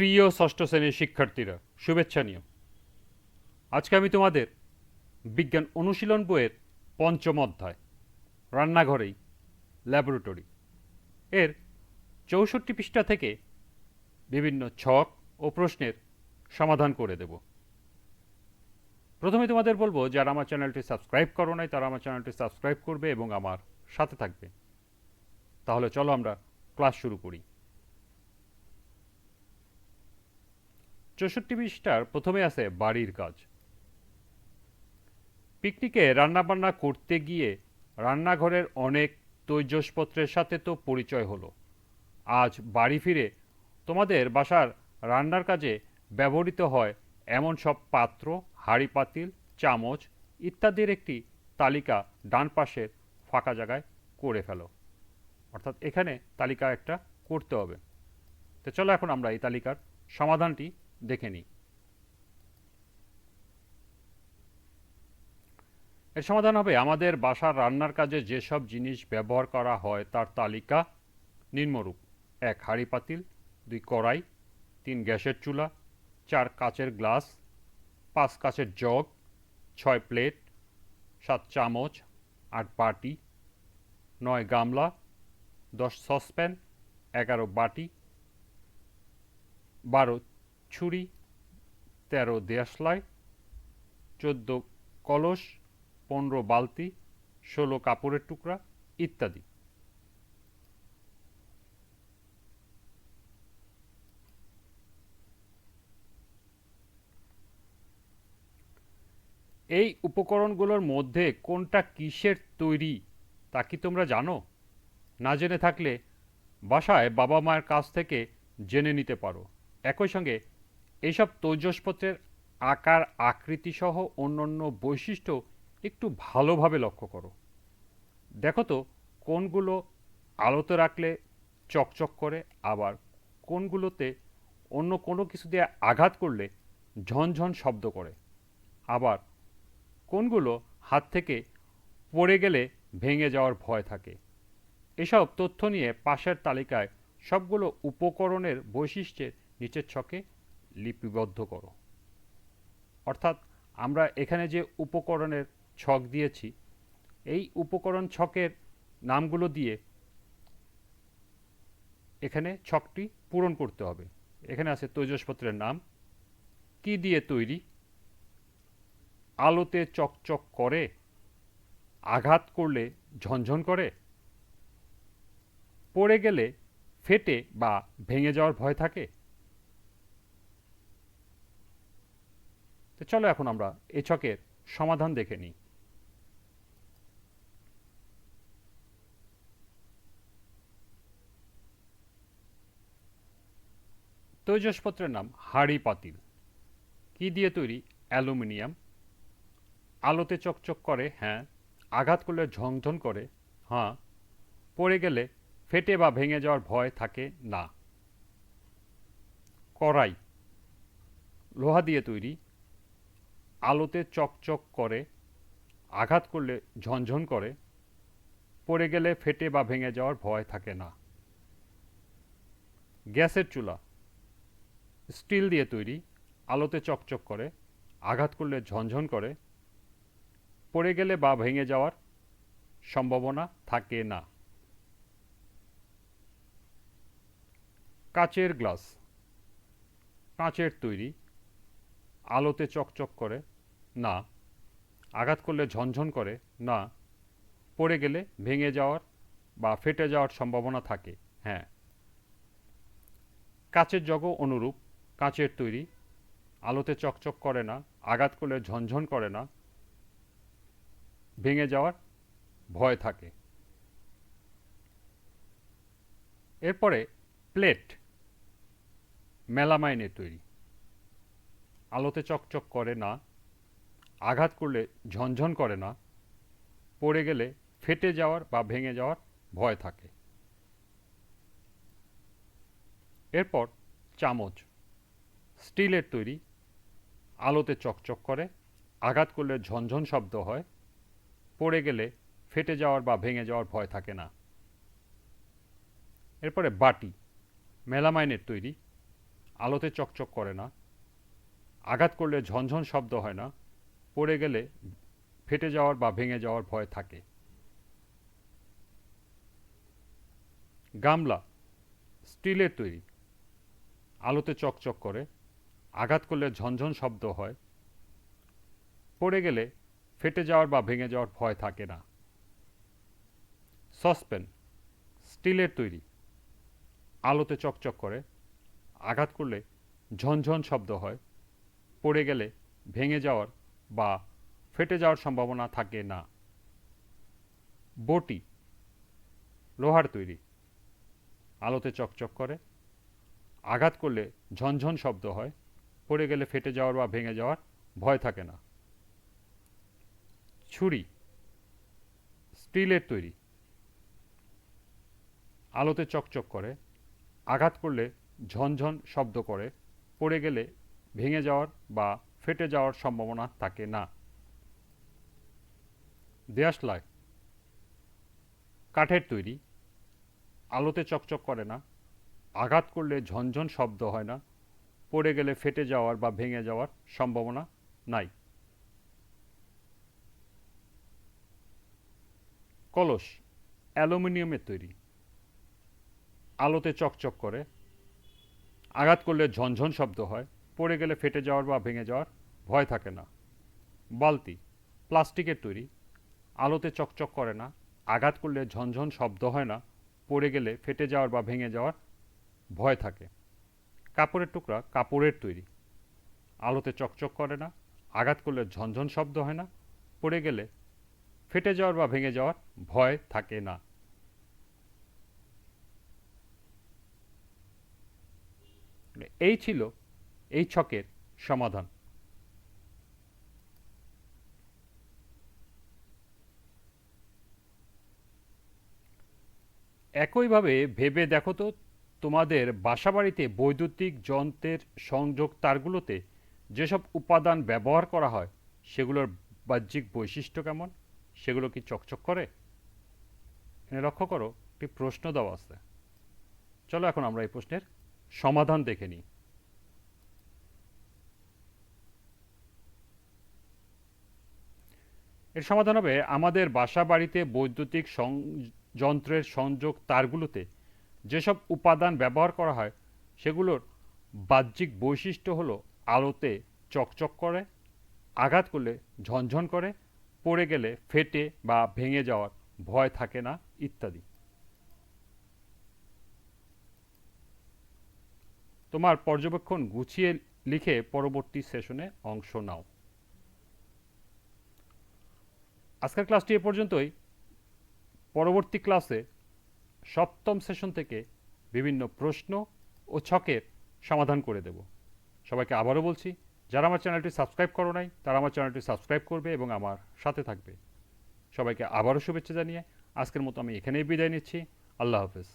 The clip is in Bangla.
প্রিয় ষষ্ঠ শ্রেণির শিক্ষার্থীরা, শুভেচ্ছা নিও আজকে আমি তোমাদের বিজ্ঞান অনুশীলন বইয়ের পঞ্চম অধ্যায়, রান্নাঘরেই, ল্যাবরেটরি। এর চৌষট্টি পৃষ্ঠা থেকে বিভিন্ন ছক ও প্রশ্নের সমাধান করে দেব। প্রথমে তোমাদের বলব, যারা আমার চ্যানেলটি সাবস্ক্রাইব করো নাই, তারা আমার চ্যানেলটি সাবস্ক্রাইব করবে এবং আমার সাথে থাকবে। তাহলে চলো আমরা ক্লাস শুরু করি। চৌষট্টি পৃষ্ঠার প্রথমে আছে বাড়ির কাজ। পিকনিকে রান্নাবান্না করতে গিয়ে রান্নাঘরের অনেক তৈজসপত্রের সাথে তো পরিচয় হলো। আজ বাড়ি ফিরে তোমাদের বাসার রান্নার কাজে ব্যবহৃত হয় এমন সব পাত্র, হাঁড়ি পাতিল, চামচ ইত্যাদির একটি তালিকা ডান পাশের ফাঁকা জায়গায় করে ফেলো। অর্থাৎ এখানে তালিকা একটা করতে হবে। তো চলো এখন আমরা এই তালিকার সমাধানটি দেখে নিই। এর সমাধান হবে, আমাদের বাসার রান্নার কাজে যেসব জিনিস ব্যবহার করা হয় তার তালিকা, নিম্নরূপ। এক, হাঁড়ি পাতিল, দুই, কড়াই, তিন, গ্যাসের চুলা, চার, কাচের গ্লাস, পাঁচ, কাচের জগ, ছয়, প্লেট, সাত, চামচ, আট, বাটি, নয়, গামলা, দশ, সসপ্যান, এগারো, বাটি, বারো ছুরি, তেরো দেশলাই চোদ্দ কলস, পনেরো বালতি, ষোলো কাপড়ের টুকরা ইত্যাদি। এই উপকরণগুলোর মধ্যে কোনটা কিসের তৈরি তা কি তোমরা জানো? না জেনে থাকলে বাসায় বাবা মায়ের কাছ থেকে জেনে নিতে পারো। একই সঙ্গে এইসব তৈজসপত্রের আকার আকৃতি সহ অন্যান্য বৈশিষ্ট্য একটু ভালোভাবে লক্ষ্য করো। দেখো তো কোনগুলো আলোতে রাখলে চকচক করে, আবার কোনগুলোতে অন্য কোনো কিছু দিয়ে আঘাত করলে ঝনঝন শব্দ করে। আবার কোনগুলো হাত থেকে পড়ে গেলে ভেঙে যাওয়ার ভয় থাকে। এসব তথ্য নিয়ে পাশের তালিকায় সবগুলো উপকরণের বৈশিষ্ট্যের নিচের ছকে লিপিবদ্ধ করো। অর্থাৎ আমরা এখানে যে উপকরণের ছক দিয়েছি, এই উপকরণ ছকের নামগুলো দিয়ে এখানে ছকটি পূরণ করতে হবে। এখানে আছে তৈজসপত্রের নাম, কি দিয়ে তৈরি, আলোতে চকচক করে, আঘাত করলে ঝনঝন করে, পড়ে গেলে ফেটে বা ভেঙে যাওয়ার ভয় থাকে তো চলো এখন আমরা এই ছকের সমাধান দেখে নিই। তৈজসপত্রের নাম হাড়ি পাতিল। কি দিয়ে তৈরি? অ্যালুমিনিয়াম। আলোতে চকচক করে হ্যাঁ। আঘাত করলে ঝংঝন করে হ্যাঁ। পড়ে গেলে ফেটে বা ভেঙে যাওয়ার ভয় থাকে, না। কড়াই। লোহা দিয়ে তৈরি। আলোতে চকচক করে, আঘাত করলে ঝনঝন করে, পড়ে গেলে ফেটে বা ভেঙে যাওয়ার ভয় থাকে না। গ্যাসের চুলা, স্টিল দিয়ে তৈরি, আলোতে চকচক করে, আঘাত করলে ঝনঝন করে, পড়ে গেলে বা ভেঙে যাওয়ার সম্ভাবনা থাকে না। কাচের গ্লাস, কাঁচের তৈরি, আলোতে চকচক করে না। আঘাত করলে ঝনঝন করে, না। পড়ে গেলে ভেঙে যাওয়ার বা ফেটে যাওয়ার সম্ভাবনা থাকে হ্যাঁ। কাচের জগ অনুরূপ, কাঁচের তৈরি। আলোতে চকচক করে না, আঘাত করলে ঝনঝন করে না। ভেঙে যাওয়ার ভয় থাকে। এরপরে প্লেট, মেলামাইনের তৈরি। আলোতে চকচক করে না আঘাত করলে ঝনঝন করে না, পড়ে গেলে ফেটে যাওয়ার বা ভেঙে যাওয়ার ভয় থাকে। এরপর চামচ, স্টিলের তৈরি, আলোতে চকচক করে, আঘাত করলে ঝনঝন শব্দ হয়, পড়ে গেলে ফেটে যাওয়ার বা ভেঙে যাওয়ার ভয় থাকে না। এরপরে বাটি, মেলামাইনের তৈরি, আলোতে চকচক করে না, আঘাত করলে ঝনঝন শব্দ হয় না। পড়ে গেলে ফেটে যাওয়ার বা ভেঙে যাওয়ার ভয় থাকে। গামলা স্টিলের তৈরি। আলোতে চকচক করে। আঘাত করলে ঝনঝন শব্দ হয়। পড়ে গেলে ফেটে যাওয়ার বা ভেঙে যাওয়ার ভয় থাকে না। সসপেন স্টিলের তৈরি। আলোতে চকচক করে। আঘাত করলে ঝনঝন শব্দ হয়। পড়ে গেলে ভেঙে যাওয়ার বা ফেটে যাওয়ার সম্ভাবনা থাকে না। বটি, লোহার তৈরি। আলোতে চকচক করে। আঘাত করলে ঝনঝন শব্দ হয়। পড়ে গেলে ফেটে যাওয়ার বা ভেঙে যাওয়ার ভয় থাকে না। ছুরি, স্টিলের তৈরি। আলোতে চকচক করে। আঘাত করলে ঝনঝন শব্দ করে। পড়ে গেলে ভেঙে যাওয়ার বা ফেটে যাওয়ার সম্ভাবনা থাকে না। দেয়াশলাই কাঠের তৈরি। আলোতে চকচক করে না। আঘাত করলে ঝনঝন শব্দ হয় না। পড়ে গেলে ফেটে যাওয়ার বা ভেঙে যাওয়ার সম্ভাবনা নাই। কলস। অ্যালুমিনিয়ামের তৈরি। আলোতে চকচক করে। আঘাত করলে ঝনঝন শব্দ হয়। পড়ে গেলে ফেটে যাওয়ার বা ভেঙে যাওয়ার ভয় থাকে না। বালতি, প্লাস্টিকের তৈরি, আলোতে চকচক করে না, আঘাত করলে ঝনঝন শব্দ হয় না, পড়ে গেলে ফেটে যাওয়ার বা ভেঙে যাওয়ার ভয় থাকে। কাপড়ের টুকরা কাপড়ের তৈরি, আলোতে চকচক করে না, আঘাত করলে ঝনঝন শব্দ হয় না, পড়ে গেলে ফেটে যাওয়ার বা ভেঙে যাওয়ার ভয় থাকে না। এই ছিল এই ছকের সমাধান। একইভাবে ভেবে দেখো তো, তোমাদের বাসাবাড়িতে বৈদ্যুতিক যন্ত্রের সংযোগ তারগুলোতে যেসব উপাদান ব্যবহার করা হয়, সেগুলোর বাহ্যিক বৈশিষ্ট্য কেমন? সেগুলো কি চকচক করে? এখানে লক্ষ্য করো, একটি প্রশ্ন দেওয়া আছে। চলো এখন আমরা এই প্রশ্নের সমাধান দেখে নিই। এর সমাধান হবে আমাদের বাসা বাড়িতে বৈদ্যুতিক যন্ত্রের সংযোগ তারগুলোতে। যেসব উপাদান ব্যবহার করা হয়, সেগুলোর বাহ্যিক বৈশিষ্ট্য হলো আলোতে চকচক করে, আঘাত করলে ঝনঝন করে, পড়ে গেলে ফেটে বা ভেঙে যাওয়ার ভয় থাকে না, ইত্যাদি। তোমার পর্যবেক্ষণ গুছিয়ে লিখে পরবর্তী সেশনে অংশ নাও। আজকের ক্লাসটি এ পর্যন্তই। পরবর্তী ক্লাসে সপ্তম সেশন থেকে বিভিন্ন প্রশ্ন ও ছকের সমাধান করে দেব। সবাইকে আবারও বলছি, যারা আমার চ্যানেলটি সাবস্ক্রাইব করো নাই, তারা আমার চ্যানেলটি সাবস্ক্রাইব করবে এবং আমার সাথে থাকবে। সবাইকে আবারও শুভেচ্ছা জানিয়ে আজকের মতো আমি এখানেই বিদায় নিচ্ছি। আল্লাহ হাফেজ।